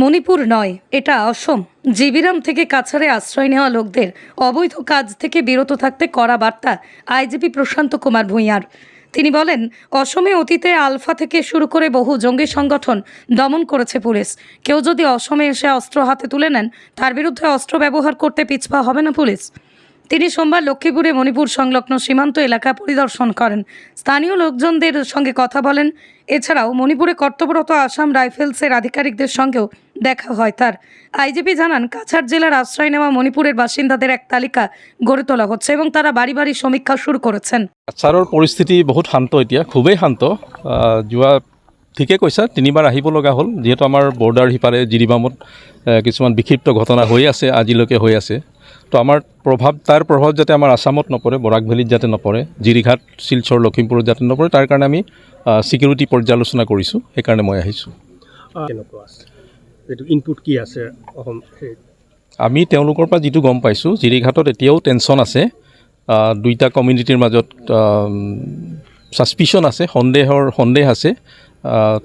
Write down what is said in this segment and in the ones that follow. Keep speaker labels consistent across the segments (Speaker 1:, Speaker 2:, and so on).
Speaker 1: মণিপুর নয়, এটা অসম। জিবিরাম থেকে কাছাড়ে আশ্রয় নেওয়া লোকদের অবৈধ কাজ থেকে বিরত থাকতে করা বার্তা আইজিপি প্রশান্ত কুমার ভূঁইয়ার। তিনি বলেন, অসমে অতীতে আলফা থেকে শুরু করে বহু জঙ্গি সংগঠন দমন করেছে পুলিশ। কেউ যদি অসমে এসে অস্ত্র হাতে তুলে নেন, তার বিরুদ্ধে অস্ত্র ব্যবহার করতে পিছপা হবে না পুলিশ। তিনি সোমবার লক্ষ্মীপুরে মণিপুর সংলগ্ন সীমান্ত এলাকা পরিদর্শন করেন। স্থানীয় লোকজনদের সঙ্গে কথা বলেন। এছাড়াও মণিপুরে কর্তব্যরত আসাম রাইফেলসের আধিকারিকদের সঙ্গেও দেখা হয় তার। আইজিপি জানান কাছাড় জেলার আশ্রয় নেওয়া মণিপুরের বাসিন্দাদের এক তালিকা গড়ে তোলা হচ্ছে এবং তারা বাড়ি বাড়ি সমীক্ষা শুরু করেছেন।
Speaker 2: কাছাৰৰ পৰিস্থিতি বহুত শান্ত এতিয়া খুবেই শান্ত। যোৱা ঠিকে কৈছা তিনিবাৰ আহিব লগা হ'ল যিহেতু আমাৰ বৰ্ডাৰ সিপাৰে জিৰিবামত কিছুমান বিক্ষিপ্ত ঘটনা হৈ আছে আজিলৈকে হৈ আছে। তো আমাৰ প্ৰভাৱ তাৰ প্ৰভাৱ যাতে আমাৰ আছামত নপৰে বৰাক ভেলীত যাতে নপৰে জিৰিঘাট শিলচৰ লখিমপুৰত যাতে নপৰে তাৰ কাৰণে আমি ছিকিউৰিটি পৰ্যালোচনা কৰিছোঁ সেইকাৰণে মই আহিছোঁ।
Speaker 3: কেনেকুৱা আছে? এইটো ইনপুট কি আছে অসম
Speaker 2: আমি তেওঁলোকৰ পৰা যিটো গম পাইছোঁ জিৰিঘাটত এতিয়াও টেনশ্যন আছে। দুইটা কমিউনিটিৰ মাজত ছাছপিচন আছে সন্দেহৰ সন্দেহ আছে।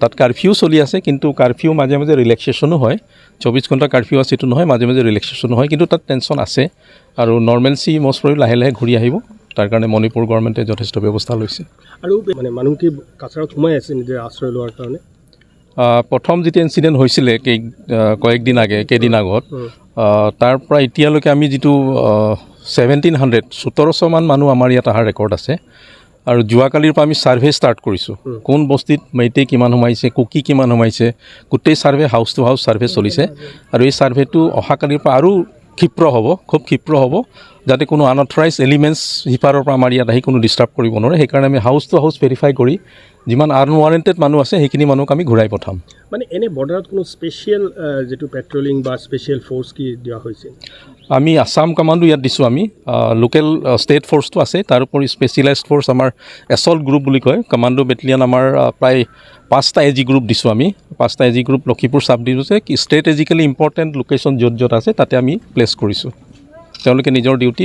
Speaker 2: তাত কাৰফিউ চলি আছে কিন্তু কাৰফিউ মাজে মাজে ৰিলেক্সেশ্যনো হয়। চৌবিছ ঘণ্টা কাৰফিউ আছে এইটো নহয় মাজে মাজে ৰিলেক্সেশ্যনো হয় কিন্তু তাত টেনশ্যন আছে। আৰু নৰ্মেলচি মষ্ট প্ৰবি লাহে লাহে ঘূৰি আহিব। তাৰ কাৰণে মণিপুৰ গভৰ্ণমেণ্টে যথেষ্ট ব্যৱস্থা লৈছে।
Speaker 3: আৰু মানে মানুহ কি কাছাৰত সোমাই আছে নিজে আশ্ৰয় লোৱাৰ কাৰণে?
Speaker 2: প্ৰথম যেতিয়া ইনচিডেণ্ট হৈছিলে কেই কয়েকদিন আগে কেইদিন আগত তাৰ পৰা এতিয়ালৈকে আমি যিটো ছেভেণ্টিন হাণ্ড্ৰেড সোতৰশমান মানুহ আমাৰ ইয়াত অহাৰ ৰেকৰ্ড আছে। আৰু যোৱাকালিৰ পৰা আমি ছাৰ্ভে ষ্টাৰ্ট কৰিছোঁ। কোন বস্তিত মেইটেই কিমান সোমাইছে কুকি কিমান সোমাইছে গোটেই survey house to house survey চলিছে। আৰু এই ছাৰ্ভেটো অহাকালিৰ পৰা আৰু ক্ষীপ্ৰ হ'ব, খুব ক্ষীপ্ৰ হ'ব, যাতে কোনো আনঅথৰাইজ এলিমেণ্টছ সিপাৰৰ পৰা আমাৰ ইয়াত আহি কোনো ডিষ্টাৰ্ব কৰিব নোৱাৰে। সেইকাৰণে আমি হাউচ টু হাউচ ভেৰিফাই কৰি যিমান আনৱাৰেণ্টেড মানুহ আছে, সেইখিনি মানুহক আমি ঘূৰাই পঠাম।
Speaker 3: মানে এনে বৰ্ডাৰত কোনো স্পেচিয়েল যিটো পেট্ৰলিং বা স্পেচিয়েল ফ'ৰ্চ কি দিয়া হৈছে
Speaker 2: আমি আছাম কামাণ্ডো ইয়াত দিছোঁ আমি। লোকেল ষ্টেট ফ'ৰ্চটো আছে। তাৰোপৰি স্পেচিয়েলাইজড ফ'ৰ্চ আমাৰ এছল্ট গ্ৰুপ বুলি কয়। কামাণ্ডো বেটেলিয়ান আমাৰ প্ৰায় পাঁচটা এ জি গ্ৰুপ দিছোঁ আমি। পাঁচটা এ জি গ্ৰুপ লখিমপুৰ চাব ডিভিজনে কি ষ্ট্ৰেটেজিকেলি ইম্পৰ্টেণ্ট লোকেশ্যন য'ত য'ত আছে তাতে আমি প্লেচ কৰিছোঁ। তেওঁলোকে নিজৰ ডিউটি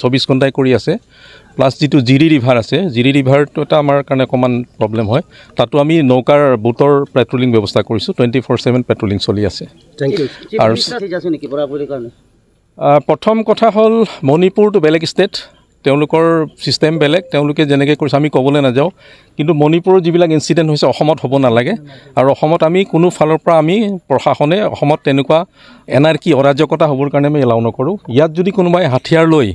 Speaker 2: চৌবিছ ঘণ্টাই কৰি আছে। প্লাছ যিটো জিৰি ৰিভাৰ আছে জিৰি ৰিভাৰটো এটা আমাৰ কাৰণে অকণমান প্ৰব্লেম হয়। তাতো আমি নৌকাৰ বুটৰ পেট্ৰলিং ব্যৱস্থা কৰিছোঁ। টুৱেণ্টি ফ'ৰ ছেভেন পেট্ৰলিং চলি আছে।
Speaker 3: থেংক ইউ
Speaker 2: আৰু প্ৰথম কথা হ'ল মণিপুৰটো বেলেগ ষ্টেট তেওঁলোকৰ ছিষ্টেম বেলেগ, তেওঁলোকে যেনেকৈ কৰিছে, আমি ক'বলৈ নাযাওঁ, কিন্তু মণিপুৰৰ যিবিলাক ইনচিডেণ্ট হৈছে, অসমত হ'ব নালাগে। আৰু অসমত আমি কোনো ফালৰ পৰা আমি প্ৰশাসনে অসমত তেনেকুৱা এনাৰ্কি অৰাজকতা হ'বৰ কাৰণে আমি এলাউ নকৰোঁ। ইয়াত যদি কোনোবাই হাথিয়াৰ লৈ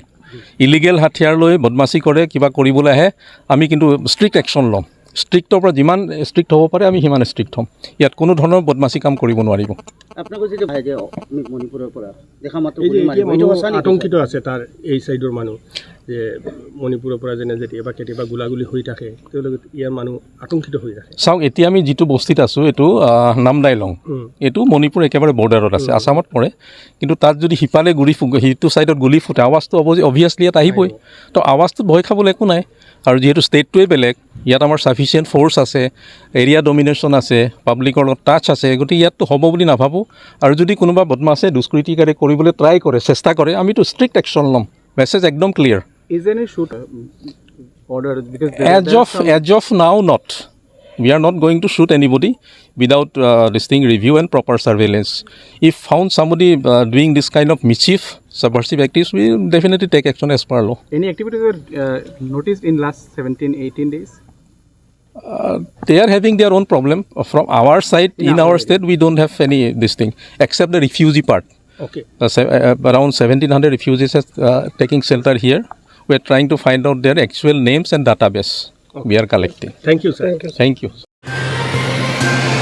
Speaker 2: ইলিগেল হাথিয়াৰ লৈ বদমাচি কৰে, কিবা কৰিবলৈ আহে, আমি কিন্তু ষ্ট্ৰিক্ট একশ্যন ল'ম। ষ্ট্ৰিক্টৰ পৰা যিমান ষ্ট্ৰিক্ট হ'ব পাৰে আমি সিমান ষ্ট্ৰিক্ট হ'ম। ইয়াত কোনো ধৰণৰ বদমাচি কাম কৰিব নোৱাৰিব।
Speaker 3: আতংকিত আছে তাৰ এই চাইডৰ মানুহ। যে মণিপুৰৰ পৰা যেনে কেতিয়াবা কেতিয়াবা গোলাগুলি হৈ থাকে তেওঁলোকে ইয়াৰ মানুহ আতংকিত হৈ থাকে।
Speaker 2: চাওক এতিয়া আমি যিটো বস্তিত আছোঁ এইটো নামদাইলং এইটো মণিপুৰ একেবাৰে বৰ্ডাৰত আছে আছামত পৰে। কিন্তু তাত যদি সিফালে গুলি সিটো ছাইডত গুলি ফুটে আৱাজটো অভিয়াছলি ইয়াত আহিবই। তো আৱাজটোত ভয় খাবলৈ একো নাই। আৰু যিহেতু ষ্টেটটোৱে বেলেগ ইয়াত আমাৰ ছাফিচিয়েণ্ট ফ'ৰ্চ আছে এৰিয়া ডমিনেশ্যন আছে পাব্লিকৰ লগত টাচ আছে গতিকে ইয়াততো হ'ব বুলি নাভাবোঁ। আৰু যদি কোনোবা বদমাছে দুষ্কৃতিকাৰী কৰিবলৈ ট্ৰাই কৰে চেষ্টা কৰে আমিতো ষ্ট্ৰিক্ট একশ্যন ল'ম। মেছেজ একদম clear
Speaker 4: Is any shoot uh, ordered because
Speaker 2: as of
Speaker 4: some-
Speaker 2: as of now not we are not going to shoot anybody without uh, this thing review and proper surveillance if found somebody uh, doing this kind of mischief subversive activities we will definitely take action as per law
Speaker 4: any activities were uh, noticed in last 17 18 days
Speaker 2: uh, they are having their own problem from our side in in our state we don't have any this thing except the refugee part
Speaker 3: okay
Speaker 2: uh, se- uh, around 1700 refugees are uh, taking shelter here we are trying to find out their actual names and database okay. we are collecting.
Speaker 3: Thank you, sir. Thank you. Sir.
Speaker 2: Thank you.